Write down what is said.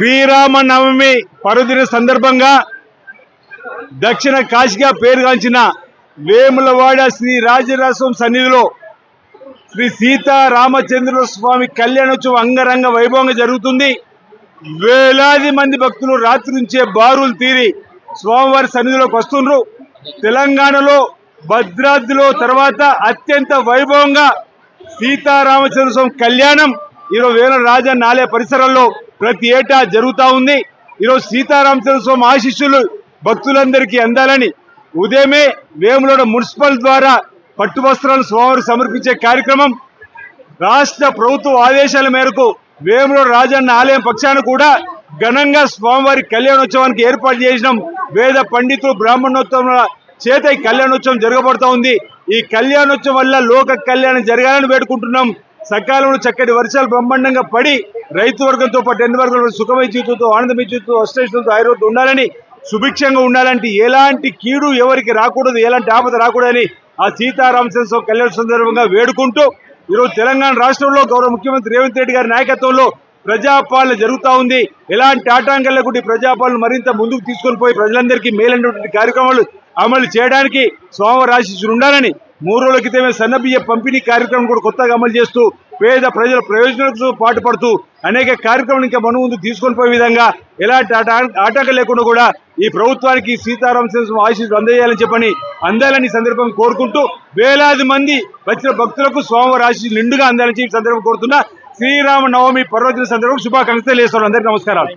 శ్రీరామనవమి పర్వదిన సందర్భంగా దక్షిణ కాశీగా పేరుగాంచిన వేములవాడ శ్రీ రాజరాజస్వామి సన్నిధిలో శ్రీ సీతారామచంద్ర స్వామి కళ్యాణోత్సవం అంగరంగ వైభవంగా జరుగుతుంది. వేలాది మంది భక్తులు రాత్రి నుంచే బారులు తీరి స్వామివారి సన్నిధిలోకి వస్తుండ్రు. తెలంగాణలో భద్రాద్రిలో తర్వాత అత్యంత వైభవంగా సీతారామచంద్ర స్వామి కళ్యాణం ఈరోజు వేల రాజా నాలే పరిసరాల్లో ప్రతి ఏటా జరుగుతూ ఉంది. ఈరోజు సీతారామచంద్ర స్వామి ఆశిష్యులు భక్తులందరికీ అందాలని ఉదయమే వేములోడ మున్సిపల్ ద్వారా పట్టు వస్త్రాలు స్వామివారికి సమర్పించే కార్యక్రమం రాష్ట్ర ప్రభుత్వ ఆదేశాల మేరకు వేములోడ రాజన్న ఆలయం పక్షాన కూడా ఘనంగా స్వామివారి కళ్యాణోత్సవానికి ఏర్పాటు చేసినాం. వేద పండితులు బ్రాహ్మణోత్సవం చేత ఈ కళ్యాణోత్సవం జరగబడుతూ ఉంది. ఈ కళ్యాణోత్సవం వల్ల లోక కళ్యాణం జరగాలని వేడుకుంటున్నాం. సకాలంలో చక్కటి వర్షాలు బ్రహ్మాండంగా పడి రైతు వర్గంతో పాటు ఎన్ని వర్గంలో సుఖమయ జీవితంతో ఆనందమయ జీవితంతో అష్టైషంతో ఆయుర్వేదం ఉండాలని సుభిక్షంగా ఉండాలంటే ఎలాంటి కీడు ఎవరికి రాకూడదు ఎలాంటి ఆపద రాకూడదని ఆ సీతారామచంద్ర స్వామి కళ్యాణ సందర్భంగా వేడుకుంటూ ఈరోజు తెలంగాణ రాష్ట్రంలో గౌరవ ముఖ్యమంత్రి రేవంత్ రెడ్డి గారి నాయకత్వంలో ప్రజాపాలన జరుగుతూ ఉంది. ఎలాంటి ఆటంకాలు లేకుండా ప్రజాపాలన మరింత ముందుకు తీసుకొని పోయి ప్రజలందరికీ మేలైనటువంటి కార్యక్రమాలు అమలు చేయడానికి సోమవారం ఆశీస్సులు ఉండాలని మూడు రోజుల క్రితమే సన్నబియ్య పంపిణీ కార్యక్రమం కూడా కొత్తగా అమలు చేస్తూ పేద ప్రజల ప్రయోజనాలతో పాటుపడుతూ అనేక కార్యక్రమాలు ఇంకా మన ముందు తీసుకొని పోయే విధంగా ఎలాంటి ఆటంకం లేకుండా కూడా ఈ ప్రభుత్వానికి సీతారామ సింహ ఆశీస్సులు అందజేయాలని చెప్పని అందాలని సందర్భం కోరుకుంటూ వేలాది మంది వచ్చిన భక్తులకు స్వామివారి ఆశీస్సులు నిండుగా అందాలని చెప్పి సందర్భం కోరుతున్నా. శ్రీరామ నవమి పర్వదిన సందర్భం శుభాకాంక్షలు చేస్తున్నారు అందరికీ నమస్కారాలు.